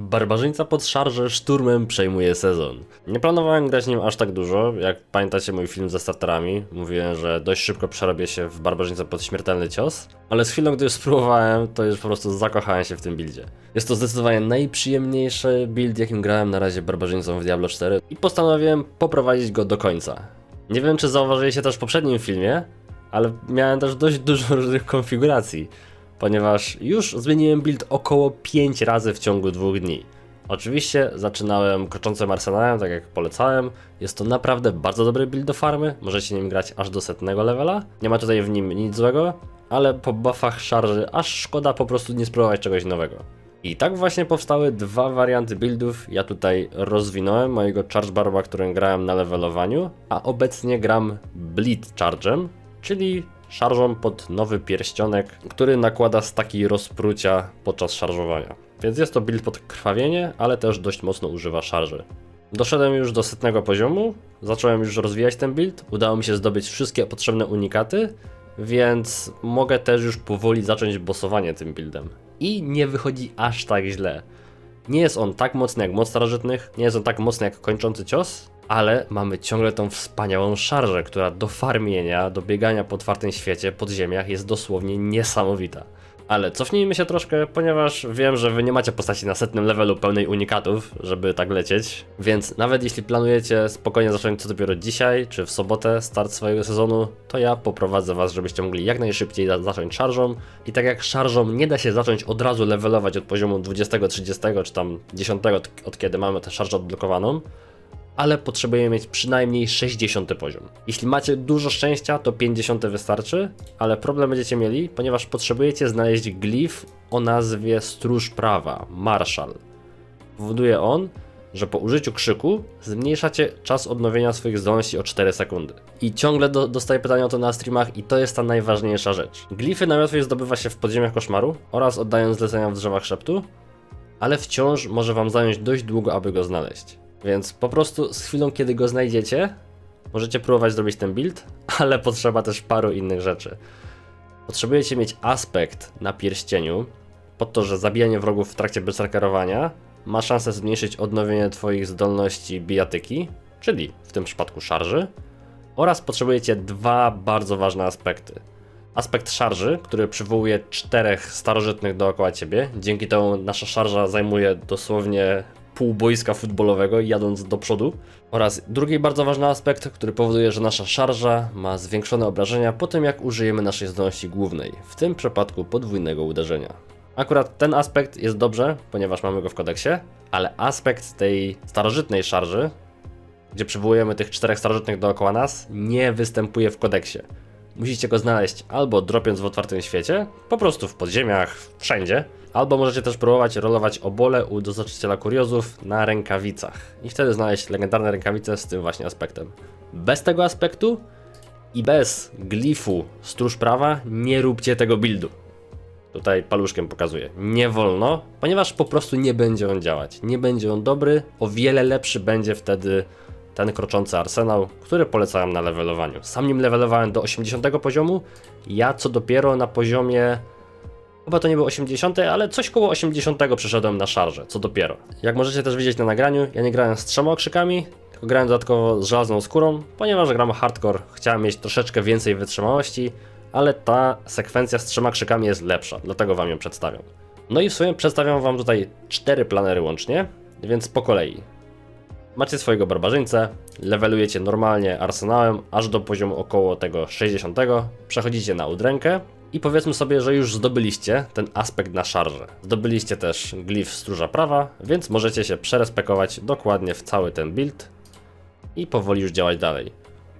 Barbarzyńca pod szarże szturmem przejmuje sezon. Nie planowałem grać nim aż tak dużo, jak pamiętacie mój film ze starterami. Mówiłem, że dość szybko przerobię się w barbarzyńcę pod śmiertelny cios, ale z chwilą, gdy już spróbowałem, to już po prostu zakochałem się w tym buildzie. Jest to zdecydowanie najprzyjemniejszy build, jakim grałem na razie barbarzyńcą w Diablo 4 i postanowiłem poprowadzić go do końca. Nie wiem, czy zauważyliście też w poprzednim filmie, ale miałem też dość dużo różnych konfiguracji ponieważ już zmieniłem build około 5 razy w ciągu dwóch dni. Oczywiście zaczynałem koczącym arsenałem, tak jak polecałem. Jest to naprawdę bardzo dobry build do farmy, możecie nim grać aż do setnego levela. Nie ma tutaj w nim nic złego, ale po buffach szarży aż szkoda po prostu nie spróbować czegoś nowego. I tak właśnie powstały dwa warianty buildów. Ja tutaj rozwinąłem mojego Charge Barba, którym grałem na levelowaniu, a obecnie gram Bleed Charge'em, czyli szarżą pod nowy pierścionek, który nakłada staki rozprucia podczas szarżowania. Więc jest to build pod krwawienie, ale też dość mocno używa szarży. Doszedłem już do setnego poziomu, zacząłem już rozwijać ten build, udało mi się zdobyć wszystkie potrzebne unikaty, więc mogę też już powoli zacząć bossowanie tym buildem. I nie wychodzi aż tak źle. Nie jest on tak mocny jak moc starożytnych, nie jest on tak mocny jak kończący cios, ale mamy ciągle tą wspaniałą szarżę, która do farmienia, do biegania po otwartym świecie, pod ziemiach jest dosłownie niesamowita. Ale cofnijmy się troszkę, ponieważ wiem, że wy nie macie postaci na setnym levelu pełnej unikatów, żeby tak lecieć, więc nawet jeśli planujecie spokojnie zacząć co dopiero dzisiaj, czy w sobotę start swojego sezonu, to ja poprowadzę was, żebyście mogli jak najszybciej za- zacząć szarżą i tak jak szarżą nie da się zacząć od razu levelować od poziomu 20, 30 czy tam 10 od, od kiedy mamy tę szarżę odblokowaną, ale potrzebujemy mieć przynajmniej 60 poziom. Jeśli macie dużo szczęścia, to 50 wystarczy, ale problem będziecie mieli, ponieważ potrzebujecie znaleźć glif o nazwie Stróż Prawa, Marshal. Powoduje on, że po użyciu krzyku zmniejszacie czas odnowienia swoich zdolności o 4 sekundy. I ciągle do, dostaję pytania o to na streamach i to jest ta najważniejsza rzecz. Glify najłatwiej zdobywa się w podziemiach koszmaru oraz oddając zlecenia w drzewach szeptu, ale wciąż może wam zająć dość długo, aby go znaleźć. Więc po prostu z chwilą, kiedy go znajdziecie, możecie próbować zrobić ten build, ale potrzeba też paru innych rzeczy. Potrzebujecie mieć aspekt na pierścieniu, po to, że zabijanie wrogów w trakcie berserkerowania ma szansę zmniejszyć odnowienie Twoich zdolności bijatyki, czyli w tym przypadku szarży, oraz potrzebujecie dwa bardzo ważne aspekty. Aspekt szarży, który przywołuje czterech starożytnych dookoła ciebie. Dzięki temu nasza szarża zajmuje dosłownie pół boiska futbolowego, jadąc do przodu. Oraz drugi bardzo ważny aspekt, który powoduje, że nasza szarża ma zwiększone obrażenia po tym, jak użyjemy naszej zdolności głównej, w tym przypadku podwójnego uderzenia. Akurat ten aspekt jest dobrze, ponieważ mamy go w kodeksie, ale aspekt tej starożytnej szarży, gdzie przywołujemy tych czterech starożytnych dookoła nas, nie występuje w kodeksie. Musicie go znaleźć albo dropiąc w otwartym świecie, po prostu w podziemiach, wszędzie, albo możecie też próbować rolować obole u doznaczyciela kuriozów na rękawicach i wtedy znaleźć legendarne rękawice z tym właśnie aspektem. Bez tego aspektu i bez glifu stróż prawa nie róbcie tego buildu. Tutaj paluszkiem pokazuję. Nie wolno, ponieważ po prostu nie będzie on działać. Nie będzie on dobry, o wiele lepszy będzie wtedy ten kroczący arsenał, który polecałem na levelowaniu. Sam nim levelowałem do 80 poziomu, ja co dopiero na poziomie Chyba to nie było 80, ale coś koło 80 przeszedłem na szarże, co dopiero. Jak możecie też widzieć na nagraniu, ja nie grałem z trzema okrzykami, tylko grałem dodatkowo z żelazną skórą, ponieważ gram hardcore, chciałem mieć troszeczkę więcej wytrzymałości, ale ta sekwencja z trzema krzykami jest lepsza, dlatego wam ją przedstawiam. No i w sumie przedstawiam wam tutaj cztery planery łącznie, więc po kolei. Macie swojego barbarzyńcę, levelujecie normalnie arsenałem aż do poziomu około tego 60, przechodzicie na udrękę i powiedzmy sobie, że już zdobyliście ten aspekt na szarże. Zdobyliście też glif stróża prawa, więc możecie się przerespekować dokładnie w cały ten build i powoli już działać dalej.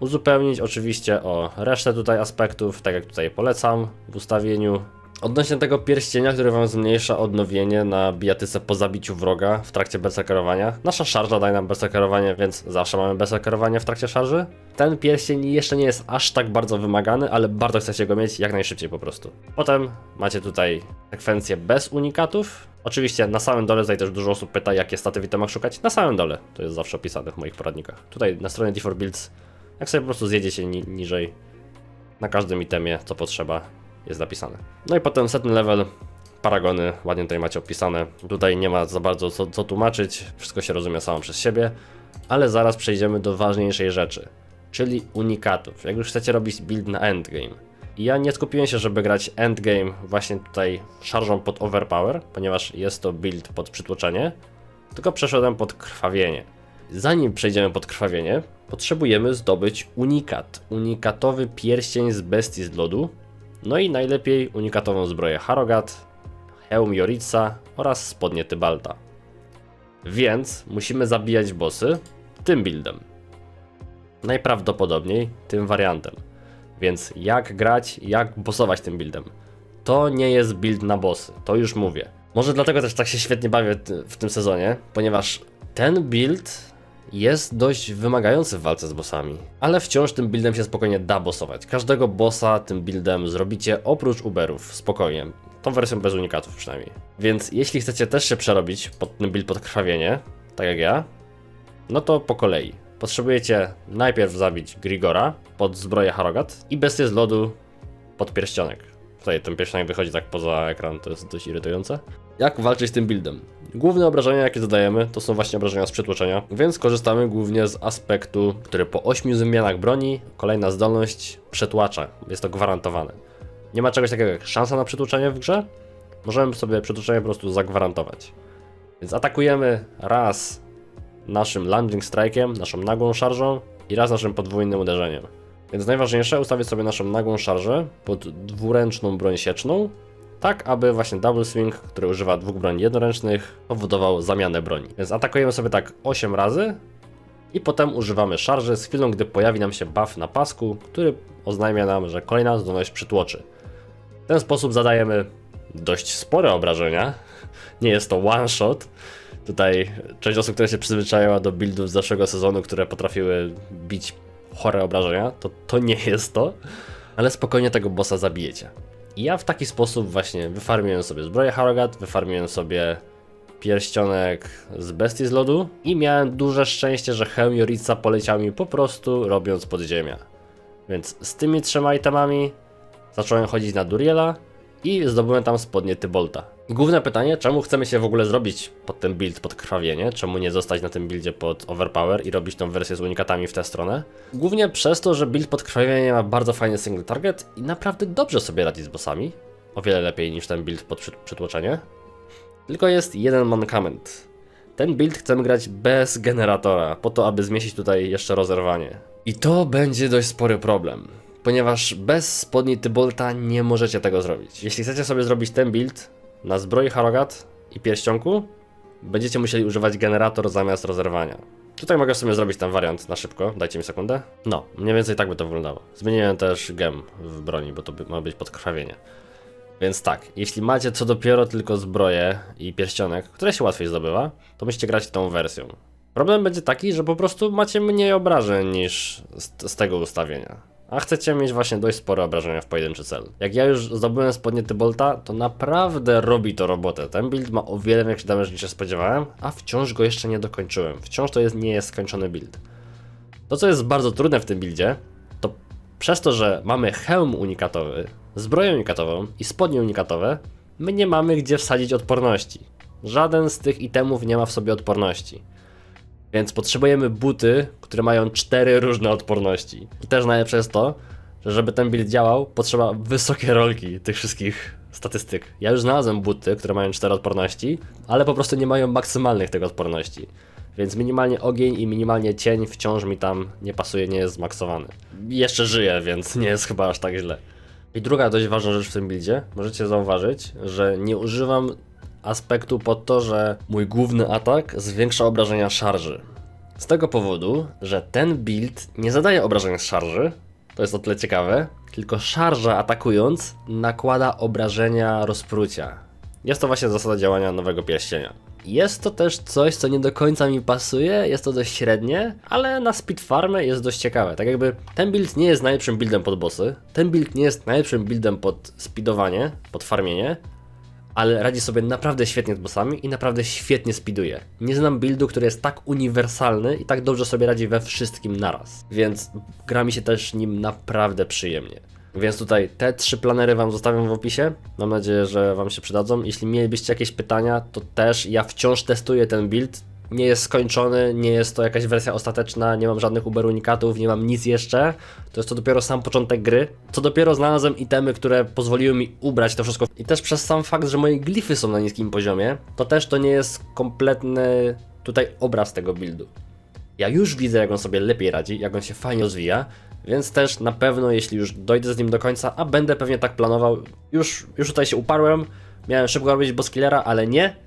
Uzupełnić oczywiście o resztę tutaj aspektów, tak jak tutaj polecam w ustawieniu. Odnośnie tego pierścienia, który wam zmniejsza odnowienie na bijatyce po zabiciu wroga w trakcie berserkerowania. Nasza szarża daje nam berserkerowanie, więc zawsze mamy berserkerowanie w trakcie szarży. Ten pierścień jeszcze nie jest aż tak bardzo wymagany, ale bardzo chcecie go mieć jak najszybciej po prostu. Potem macie tutaj sekwencję bez unikatów. Oczywiście na samym dole, tutaj też dużo osób pyta, jakie staty w itemach szukać. Na samym dole, to jest zawsze opisane w moich poradnikach. Tutaj na stronie D4 Builds, jak sobie po prostu zjedziecie ni niżej, na każdym itemie, co potrzeba, jest napisane. No i potem setny level, paragony, ładnie tutaj macie opisane. Tutaj nie ma za bardzo co, co tłumaczyć, wszystko się rozumie samo przez siebie, ale zaraz przejdziemy do ważniejszej rzeczy, czyli unikatów. Jak już chcecie robić build na endgame. I ja nie skupiłem się, żeby grać endgame właśnie tutaj szarżą pod overpower, ponieważ jest to build pod przytłoczenie, tylko przeszedłem pod krwawienie. Zanim przejdziemy pod krwawienie, potrzebujemy zdobyć unikat. Unikatowy pierścień z bestii z lodu, no i najlepiej unikatową zbroję Harogat, hełm Joritsa oraz spodnie Tybalta. Więc musimy zabijać bossy tym buildem. Najprawdopodobniej tym wariantem. Więc jak grać, jak bossować tym buildem? To nie jest build na bossy, to już mówię. Może dlatego też tak się świetnie bawię w tym sezonie, ponieważ ten build jest dość wymagający w walce z bossami. Ale wciąż tym buildem się spokojnie da bossować. Każdego bossa tym buildem zrobicie oprócz Uberów, spokojnie. Tą wersją bez unikatów przynajmniej. Więc jeśli chcecie też się przerobić pod ten build pod krwawienie, tak jak ja, no to po kolei. Potrzebujecie najpierw zabić Grigora pod zbroję Harogat i bestię z lodu pod pierścionek. Tutaj ten pierścionek wychodzi tak poza ekran, to jest dość irytujące. Jak walczyć z tym buildem? Główne obrażenia, jakie zadajemy, to są właśnie obrażenia z przytłoczenia, więc korzystamy głównie z aspektu, który po 8 zmianach broni, kolejna zdolność przetłacza. Jest to gwarantowane. Nie ma czegoś takiego jak szansa na przytłoczenie w grze. Możemy sobie przytłoczenie po prostu zagwarantować. Więc atakujemy raz naszym lunging strike'iem, naszą nagłą szarżą i raz naszym podwójnym uderzeniem. Więc najważniejsze ustawić sobie naszą nagłą szarżę pod dwuręczną broń sieczną, tak aby właśnie double swing, który używa dwóch broni jednoręcznych, powodował zamianę broni. Więc atakujemy sobie tak 8 razy i potem używamy szarży z chwilą, gdy pojawi nam się buff na pasku, który oznajmia nam, że kolejna zdolność przytłoczy. W ten sposób zadajemy dość spore obrażenia. Nie jest to one shot. Tutaj część osób, które się przyzwyczaiła do buildów z zeszłego sezonu, które potrafiły bić chore obrażenia, to to nie jest to, ale spokojnie tego bossa zabijecie. I ja w taki sposób właśnie wyfarmiłem sobie zbroję Harogat, wyfarmiłem sobie pierścionek z bestii z lodu i miałem duże szczęście, że hełm Joritsa poleciał mi po prostu robiąc podziemia. Więc z tymi trzema itemami zacząłem chodzić na Duriela i zdobyłem tam spodnie Tybolta. Główne pytanie, czemu chcemy się w ogóle zrobić pod ten build, pod krwawienie? Czemu nie zostać na tym buildzie pod Overpower i robić tą wersję z unikatami w tę stronę? Głównie przez to, że build pod krwawienie ma bardzo fajny single target i naprawdę dobrze sobie radzi z bossami. O wiele lepiej niż ten build pod przy- przytłoczenie. Tylko jest jeden mankament. Ten build chcemy grać bez generatora, po to, aby zmieścić tutaj jeszcze rozerwanie. I to będzie dość spory problem, ponieważ bez spodni Tybolta nie możecie tego zrobić. Jeśli chcecie sobie zrobić ten build na zbroi Harogat i pierścionku, będziecie musieli używać generator zamiast rozerwania. Tutaj mogę sobie zrobić ten wariant na szybko, dajcie mi sekundę. No, mniej więcej tak by to wyglądało. Zmieniłem też gem w broni, bo to by- ma być podkrwawienie. Więc tak, jeśli macie co dopiero tylko zbroję i pierścionek, które się łatwiej zdobywa, to musicie grać tą wersją. Problem będzie taki, że po prostu macie mniej obrażeń niż z, z tego ustawienia. A chcecie mieć właśnie dość spore obrażenia w pojedynczy cel. Jak ja już zdobyłem spodnie Tybolta, to naprawdę robi to robotę. Ten build ma o wiele większy damage niż się spodziewałem, a wciąż go jeszcze nie dokończyłem. Wciąż to jest, nie jest skończony build. To, co jest bardzo trudne w tym buildzie, to przez to, że mamy hełm unikatowy, zbroję unikatową i spodnie unikatowe, my nie mamy gdzie wsadzić odporności. Żaden z tych itemów nie ma w sobie odporności. Więc potrzebujemy buty, które mają cztery różne odporności. I też najlepsze jest to, że żeby ten build działał, potrzeba wysokie rolki tych wszystkich statystyk. Ja już znalazłem buty, które mają cztery odporności, ale po prostu nie mają maksymalnych tych odporności. Więc minimalnie ogień i minimalnie cień wciąż mi tam nie pasuje, nie jest zmaksowany. Jeszcze żyję, więc nie jest chyba aż tak źle. I druga dość ważna rzecz w tym buildzie, możecie zauważyć, że nie używam aspektu pod to, że mój główny atak zwiększa obrażenia szarży. Z tego powodu, że ten build nie zadaje obrażeń z szarży, to jest o tyle ciekawe, tylko szarża atakując nakłada obrażenia rozprucia. Jest to właśnie zasada działania nowego pierścienia. Jest to też coś, co nie do końca mi pasuje, jest to dość średnie, ale na speed farmę jest dość ciekawe. Tak jakby ten build nie jest najlepszym buildem pod bossy, ten build nie jest najlepszym buildem pod speedowanie, pod farmienie, ale radzi sobie naprawdę świetnie z bossami i naprawdę świetnie speeduje. Nie znam buildu, który jest tak uniwersalny i tak dobrze sobie radzi we wszystkim naraz, więc gra mi się też nim naprawdę przyjemnie. Więc tutaj te trzy planery Wam zostawiam w opisie. Mam nadzieję, że Wam się przydadzą. Jeśli mielibyście jakieś pytania, to też ja wciąż testuję ten build. Nie jest skończony, nie jest to jakaś wersja ostateczna, nie mam żadnych uber unikatów, nie mam nic jeszcze. To jest to dopiero sam początek gry. Co dopiero znalazłem itemy, które pozwoliły mi ubrać to wszystko. I też przez sam fakt, że moje glify są na niskim poziomie, to też to nie jest kompletny tutaj obraz tego buildu. Ja już widzę, jak on sobie lepiej radzi, jak on się fajnie rozwija, więc też na pewno, jeśli już dojdę z nim do końca, a będę pewnie tak planował, już, już tutaj się uparłem, miałem szybko robić boskillera, ale nie.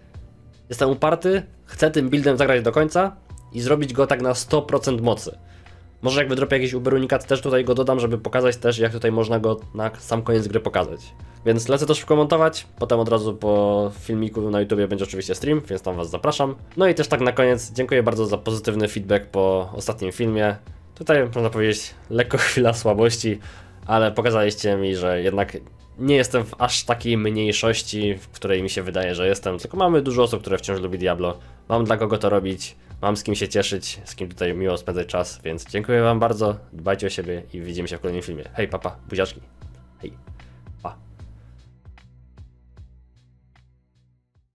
Jestem uparty, chcę tym buildem zagrać do końca i zrobić go tak na 100% mocy. Może jak wydropię jakiś Uber Unikat, też tutaj go dodam, żeby pokazać też, jak tutaj można go na sam koniec gry pokazać. Więc lecę to szybko montować, potem od razu po filmiku na YouTubie będzie oczywiście stream, więc tam Was zapraszam. No i też tak na koniec, dziękuję bardzo za pozytywny feedback po ostatnim filmie. Tutaj można powiedzieć lekko chwila słabości, ale pokazaliście mi, że jednak nie jestem w aż takiej mniejszości, w której mi się wydaje, że jestem, tylko mamy dużo osób, które wciąż lubi Diablo. Mam dla kogo to robić, mam z kim się cieszyć, z kim tutaj miło spędzać czas, więc dziękuję Wam bardzo, dbajcie o siebie i widzimy się w kolejnym filmie. Hej, papa, buziaczki. Hej.